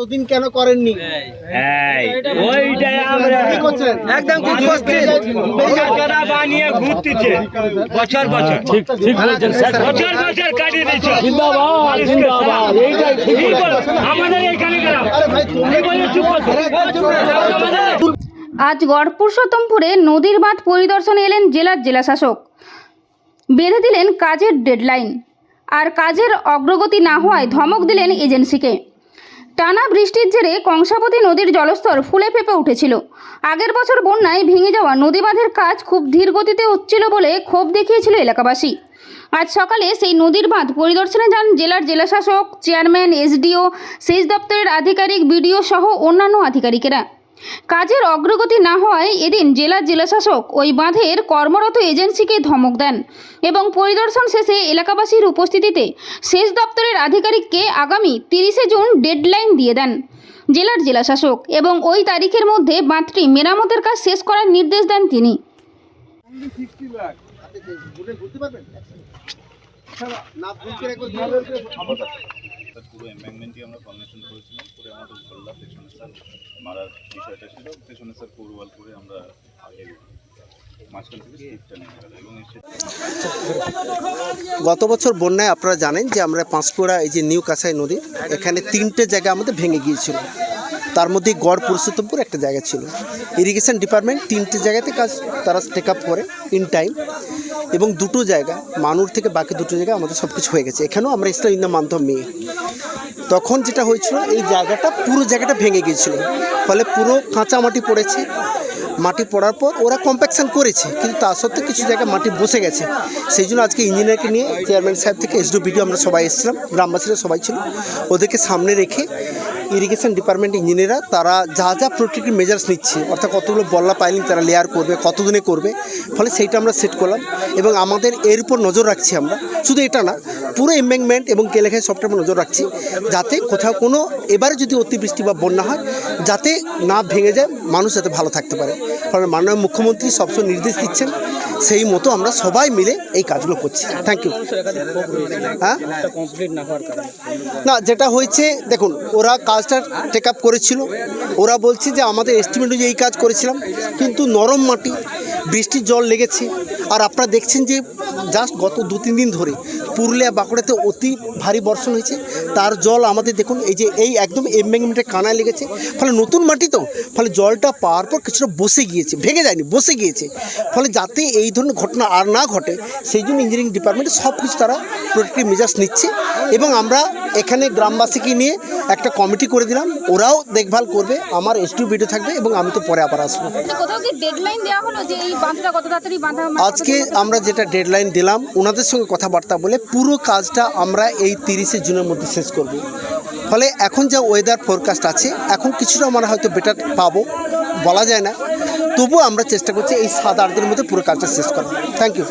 এতদিন কেন করেননি? এই, ওইটাই আমরা একদম বানিয়ে ঘুরতেছে বছর বছর। ঠিক ঠিক বলেছেন। বছর বছর কাটিয়ে দিচ্ছে জিন্দাবাদ জিন্দাবাদ। এইটাই ঠিক আমাদের এইখানে গেলাম। আরে ভাই তুমি বলে চুপ করো। আমাদের। আজ গড়পুরুষোত্তমপুরে নদীর বাঁধ পরিদর্শনে এলেন জেলার জেলাশাসক। বেঁধে দিলেন কাজের ডেডলাইন। আর কাজের অগ্রগতি না হওয়ায় ধমক দিলেন এজেন্সিকে। টানা বৃষ্টির জেরে কংসাবতী নদীর জলস্তর ফুলে ফেপে উঠেছিল। আগের বছর বন্যায় ভেঙে যাওয়া নদী বাঁধের কাজ খুব ধীর গতিতে হচ্ছিল বলে ক্ষোভ দেখিয়েছিল এলাকাবাসী। আজ সকালে সেই নদীর বাঁধ পরিদর্শনে যান জেলার জেলাশাসক, চেয়ারম্যান, এসডিও, সেচ দপ্তরের আধিকারিক, বিডিও সহ অন্যান্য আধিকারিকেরা। কাজের অগ্রগতি না হওয়ায় এদিন জেলার জেলাশাসক ওই বাঁধের কর্মরত এজেন্সিকে ধমক দেন এবং পরিদর্শন শেষে এলাকাবাসীর উপস্থিতিতে সেচ দপ্তরের আধিকারিককে আগামী তিরিশে জুন ডেডলাইন দিয়ে দেন জেলার জেলাশাসক এবং ওই তারিখের মধ্যে বাঁধটি মেরামতের কাজ শেষ করার নির্দেশ দেন তিনি। আমরা ফর্মেশন করেছিলাম করে আমাদের মারার বিষয়টা ছিল। পেছনে স্যার কোরওয়াল করে আমরা আগে গত বছর বন্যায় আপনারা জানেন যে আমরা পাঁশকুড়া এই যে নিউ কাঁসাই নদী, এখানে তিনটে জায়গা আমাদের ভেঙে গিয়েছিল। তার মধ্যে গড় পুরুষোত্তমপুর একটা জায়গা ছিল। ইরিগেশন ডিপার্টমেন্ট তিনটে জায়গাতে কাজ, তারা টেক আপ করে ইন টাইম এবং দুটো জায়গা, মানুর থেকে বাকি দুটো জায়গা আমাদের সব কিছু হয়ে গেছে। এখানেও আমরা এসলাম ইন দ্য মেয়ে। তখন যেটা হয়েছিল, এই জায়গাটা পুরো জায়গাটা ভেঙে গিয়েছিল। ফলে পুরো কাঁচা মাটি পড়েছে। মাটি পড়ার পর ওরা কম্প্যাকশন করেছে, কিন্তু তা সত্ত্বেও কিছু জায়গায় মাটি বসে গেছে। সেই জন্য আজকে ইঞ্জিনিয়ারকে নিয়ে চেয়ারম্যান সাহেব থেকে এসডিও বিডিও আমরা সবাই এসেছিলাম, গ্রামবাসীরা সবাই ছিল। ওদেরকে সামনে রেখে ইরিগেশন ডিপার্টমেন্ট ইঞ্জিনিয়াররা তারা যা যা প্রোটেক্টিভ মেজার্স নিচ্ছে, অর্থাৎ কতগুলো বল্লা পাইলিং তারা লেয়ার করবে কতদিনে করবে, ফলে সেইটা আমরা সেট করলাম এবং আমাদের এর উপর নজর রাখছি আমরা। শুধু এটা না, পুরো এম্বেংমেন্ট এবং কেলেখায় সবটার উপর নজর রাখছি, যাতে কোথাও কোনো এবারে যদি অতিবৃষ্টি বা বন্যা হয়, যাতে না ভেঙে যায়, মানুষ যাতে ভালো থাকতে পারে। ফলে মাননীয় মুখ্যমন্ত্রী সবসময় নির্দেশ দিচ্ছেন, সেই মতো আমরা সবাই মিলে এই কাজগুলো করছি। থ্যাংক ইউ হ্যাঁ? না, যেটা হয়েছে, দেখুন, ওরা কাজটা টেক আপ করেছিল। ওরা বলছে যে, আমাদের এস্টিমেট অনুযায়ী এই কাজ করেছিলাম, কিন্তু নরম মাটি, বৃষ্টির জল লেগেছে। আর আপনারা দেখছেন যে জাস্ট গত দু তিন দিন ধরে পুরুলিয়া বাঁকুড়াতে অতি ভারী বর্ষণ হয়েছে। তার জল আমাদের দেখুন এই যে এই একদম এমবেঙ্গমেন্টে কানায় লেগেছে। ফলে নতুন মাটি তো ফলে জলটা পাওয়ার পর কিছুটা বসে গিয়েছে ভেঙে যায়নি বসে গিয়েছে। ফলে যাতে এই ধরনের ঘটনা আর না ঘটে সেই জন্য ইঞ্জিনিয়ারিং ডিপার্টমেন্টে সব কিছু তারা প্রোটেক্টিভ মেজার্স নিচ্ছে। এবং আমরা এখানে গ্রামবাসীকে নিয়ে একটা কমিটি করে দিলাম ওরাও দেখভাল করবে আমার এসটিউ ভিডিও থাকবে এবং আমি তো পরে আবার আসব। ডেডলাইন বাঁধা আজকে আমরা যেটা ডেডলাইন দিলাম, ওনাদের সঙ্গে কথাবার্তা বলে পুরো কাজটা আমরা এই তিরিশে জুনের মধ্যে শেষ করব। ফলে এখন যা ওয়েদার ফোরকাস্ট আছে, এখন কিছুটা আমরা হয়তো বেটার পাবো, বলা যায় না। তবুও আমরা চেষ্টা করছি এই সাত আট দিনের মধ্যে পুরো কাজটা শেষ করা থ্যাংক ইউ